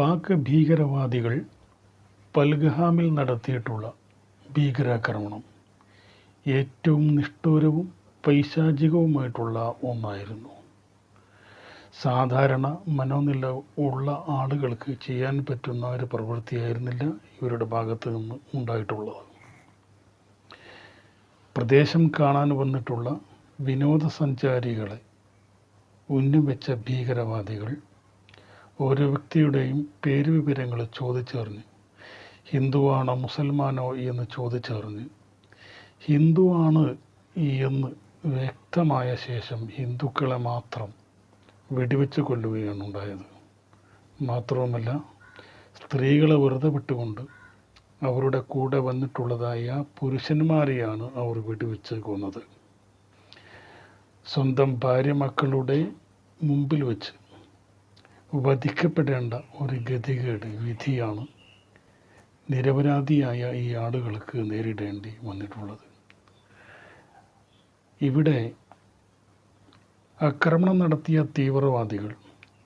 പാക് ഭീകരവാദികൾ പൽഗഹാമിൽ നടത്തിയിട്ടുള്ള ഭീകരാക്രമണം ഏറ്റവും നിഷ്ഠൂരവും പൈശാചികവുമായിട്ടുള്ള ഒന്നായിരുന്നു. സാധാരണ മനോനില ഉള്ള ആളുകൾക്ക് ചെയ്യാൻ പറ്റുന്ന ഒരു പ്രവൃത്തിയായിരുന്നില്ല ഇവരുടെ ഭാഗത്ത് നിന്ന് ഉണ്ടായിട്ടുള്ളത്. പ്രദേശം കാണാൻ വന്നിട്ടുള്ള വിനോദസഞ്ചാരികളെ ഉന്നം ഭീകരവാദികൾ ഓരോ വ്യക്തിയുടെയും പേര് വിവരങ്ങൾ ചോദിച്ചറിഞ്ഞ്. ഹിന്ദുവാണോ മുസൽമാനോ എന്ന് ചോദിച്ചറിഞ്ഞ്. ഹിന്ദുവാണ് എന്ന് വ്യക്തമായ ശേഷം ഹിന്ദുക്കളെ മാത്രം വെടിവെച്ച് കൊല്ലുകയാണ് ഉണ്ടായത്. മാത്രവുമല്ല സ്ത്രീകളെ വെറുതെ വിട്ടുകൊണ്ട് അവരുടെ കൂടെ വന്നിട്ടുള്ളതായ പുരുഷന്മാരെയാണ് അവർ വെടിവെച്ച് കൊന്നത്. സ്വന്തം ഭാര്യ മക്കളുടെ മുമ്പിൽ വെച്ച് വധിക്കപ്പെടേണ്ട ഒരു ഗതികേട് വിധിയാണ് നിരപരാധിയായ ഈ ആളുകൾക്ക് നേരിടേണ്ടി വന്നിട്ടുള്ളത്. ഇവിടെ ആക്രമണം നടത്തിയ തീവ്രവാദികൾ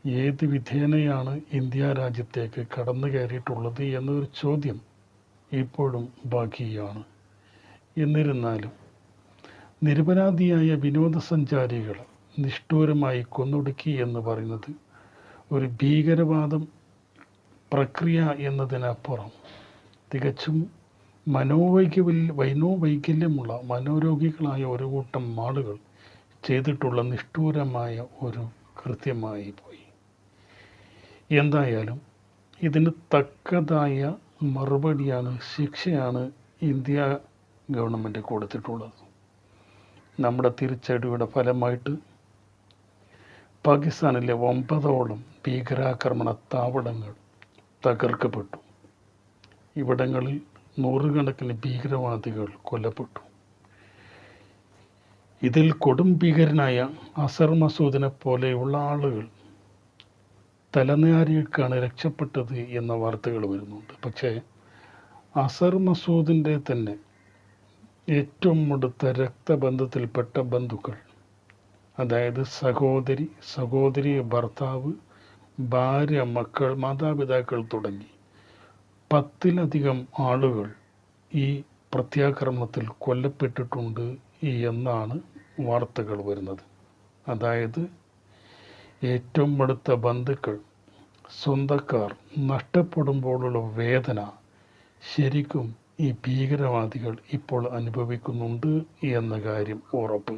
ഏത് വിധേനയാണ് ഇന്ത്യ രാജ്യത്തേക്ക് കടന്നു കയറിയിട്ടുള്ളത് എന്നൊരു ചോദ്യം ഇപ്പോഴും ബാക്കിയാണ്. എന്നിരുന്നാലും നിരപരാധിയായ വിനോദസഞ്ചാരികളെ നിഷ്ഠൂരമായി കൊന്നൊടുക്കി എന്ന് പറയുന്നത് ഒരു ഭീകരവാദം പ്രക്രിയ എന്നതിനപ്പുറം തികച്ചും മനോവൈകല്യ വൈനോവൈകല്യമുള്ള മനോരോഗികളായ ഒരു കൂട്ടം ആളുകൾ ചെയ്തിട്ടുള്ള നിഷ്ഠൂരമായ ഒരു കൃത്യമായി പോയി. എന്തായാലും ഇതിന് തക്കതായ മറുപടിയാണ് ശിക്ഷയാണ് ഇന്ത്യ ഗവൺമെന്റ് കൊടുത്തിട്ടുള്ളത്. നമ്മുടെ തിരിച്ചടിയുടെ ഫലമായിട്ട് പാകിസ്ഥാനിലെ ഒമ്പതോളം ഭീകരാക്രമണ താവളങ്ങൾ തകർക്കപ്പെട്ടു. ഇവിടങ്ങളിൽ നൂറുകണക്കിന് ഭീകരവാദികൾ കൊല്ലപ്പെട്ടു. ഇതിൽ കൊടും ഭീകരനായ അസർ മസൂദിനെ പോലെയുള്ള ആളുകൾ തലനാരിയേക്കാണ് രക്ഷപ്പെട്ടത് എന്ന വാർത്തകൾ വരുന്നുണ്ട്. പക്ഷേ അസർ മസൂദിന്റെ തന്നെ ഏറ്റവും അടുത്ത രക്തബന്ധത്തിൽപ്പെട്ട ബന്ധുക്കൾ അതായത് സഹോദരി സഹോദരി ഭർത്താവ് ഭാര്യ മക്കൾ മാതാപിതാക്കൾ തുടങ്ങി പത്തിലധികം ആളുകൾ ഈ പ്രത്യാക്രമണത്തിൽ കൊല്ലപ്പെട്ടിട്ടുണ്ട് എന്നാണ് വാർത്തകൾ വരുന്നത്. അതായത് ഏറ്റവും അടുത്ത ബന്ധുക്കൾ സ്വന്തക്കാർ നഷ്ടപ്പെടുമ്പോഴുള്ള വേദന ശരിക്കും ഈ ഭീകരവാദികൾ ഇപ്പോൾ അനുഭവിക്കുന്നുണ്ട് എന്ന കാര്യം ഉറപ്പ്.